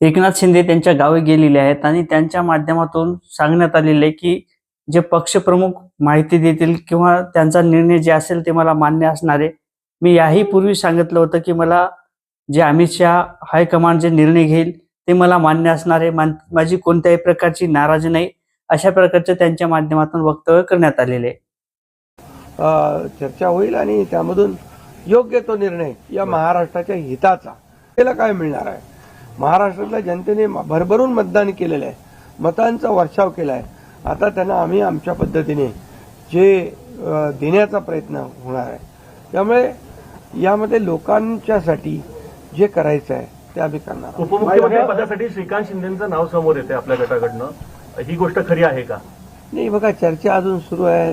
एकनाथ शिंदे त्यांच्या गावी गेलेले आहेत आणि त्यांच्या माध्यमातून सांगण्यात आलेले आहे की जे पक्षप्रमुख माहिती देतील किंवा त्यांचा निर्णय जे असेल ते मला मान्य असणार आहे. मी याही पूर्वी सांगितलं होतं की मला जे अमित शहा हायकमांड जे निर्णय घेईल ते मला मान्य असणार आहे. मान- माझी कोणत्याही प्रकारची नाराजी नाही. अशा प्रकारचे त्यांच्या माध्यमातून वक्तव्य करण्यात आलेले चर्चा होईल आणि त्यामधून योग्य तो निर्णय या महाराष्ट्राच्या हिताचा. त्याला काय मिळणार आहे? महाराष्ट्रातल्या जनतेने भरभरून मतदान केलेलं आहे मतांचा वर्षाव केला आहे आता त्यांना आम्ही आमच्या पद्धतीने जे देण्याचा प्रयत्न होणार आहे. त्यामुळे यामध्ये लोकांच्यासाठी जे करायचं आहे ते आम्ही करणार आहोत. उपमुख्यमंत्री पदासाठी श्रीकांत शिंदेचं नाव समोर येते आपल्या गटाकडनं. ही गोष्ट खरी आहे का? नाही बघा चर्चा अजून सुरू आहे.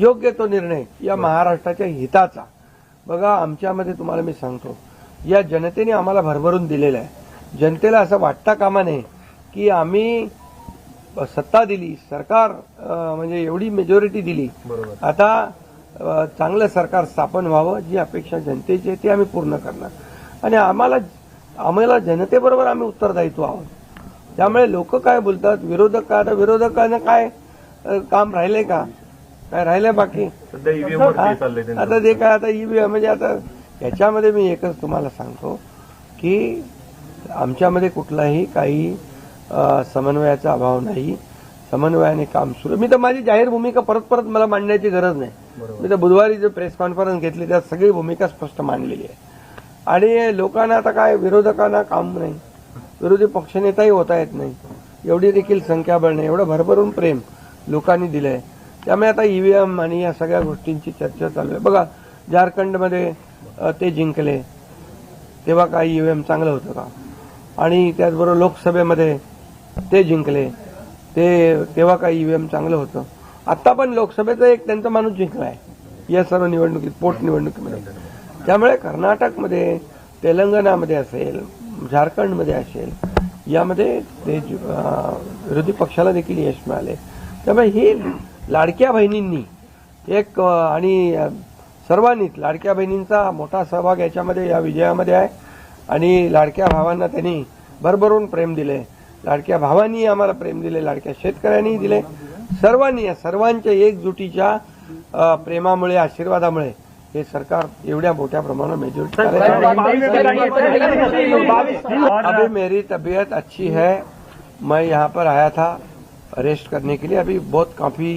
योग्य तो निर्णय या महाराष्ट्राच्या हिताचा. बघा आमच्यामध्ये तुम्हाला मी सांगतो या जनतेने आम्हाला भरभरून दिलेलं आहे. जनतेला असं वाटता कामा नये की आम्ही सत्ता दिली सरकार म्हणजे एवढी मेजॉरिटी दिली. बरोबर. आता चांगलं सरकार स्थापन व्हावं जी अपेक्षा जनतेची आहे ती आम्ही पूर्ण करणार. आणि आम्हाला आम्हाला जनतेबरोबर आम्ही उत्तरदायित्व आहोत. त्यामुळे लोक काय बोलतात? विरोधक काय विरोधकांना काय काम राहिले का? काय राहिले बाकी? सध्या ईव्हीएम वरती चाललंय आता ते काय आता ईव्हीएम म्हणजे आता याच्यामध्ये मी एकच तुम्हाला सांगतो की आमच्यामध्ये कुठलाही काही अ, समन्वयाचा अभाव नाही. समन्वयाने काम सुरू मी तर माझी जाहीर भूमिका परत परत मला मांडण्याची गरज नाही. मी तर बुधवारी जो प्रेस कॉन्फरन्स घेतली त्यात सगळी भूमिका स्पष्ट मांडलेली आहे. आणि लोकांना आता काय विरोधकांना काम नाही. विरोधी पक्षनेताही होता येत नाही. एवढी देखील संख्याबळ नाही. एवढं भरभरून प्रेम लोकांनी दिलंय. त्यामुळे आता ईव्हीएम आणि या सगळ्या गोष्टींची चर्चा चालू आहे. बघा झारखंडमध्ये ते जिंकले तेव्हा काय ईव्हीएम चांगलं होतं का? आणि त्याचबरोबर लोकसभेमध्ये ते जिंकले ते तेव्हा काय ईव्हीएम चांगलं होतं. आता पण लोकसभेचा एक त्यांचा माणूस जिंकलाय या सर्व निवडणुकीत पोटनिवडणुकीमध्ये त्यामुळे कर्नाटकमध्ये तेलंगणामध्ये असेल झारखंडमध्ये असेल यामध्ये ते विरोधी पक्षाला देखील यश मिळाले. त्यामुळे ही लाडक्या बहिणींनी एक आणि सर्वांनीच लाडक्या बहिणींचा मोठा सहभाग याच्यामध्ये या विजयामध्ये आहे. आणि लाडक्या भावांना त्यांनी भरभरून प्रेम दिले. लाडक्या भावांनी आम्हाला प्रेम दिले लाडक्या शेतकऱ्यांनी दिले. सर्वांनी या सर्वांच्या एकजुटीच्या प्रेमामुळे आशीर्वादामुळे हे सरकार एवढ्या मोठ्या प्रमाणात मेजॉरिटी अभी मेरी तबीयत अच्छी है. मैं यहाँ पर आया था. रेस्ट करने के लिए अभी बहुत काफ़ी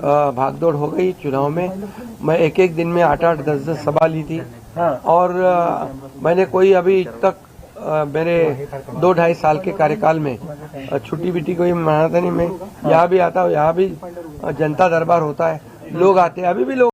भागदौड़ हो गई चुनाव में। मैं एक एक दिन में आठ आठ दस दस सभा ली थी। और मैंने कोई अभी तक मेरे दो ढाई साल के कार्यकाल में छुट्टी बिटी कोई मनाता नहीं। मैं यहाँ भी आता हूँ यहाँ भी जनता दरबार होता है। लोग आते हैं अभी भी लोग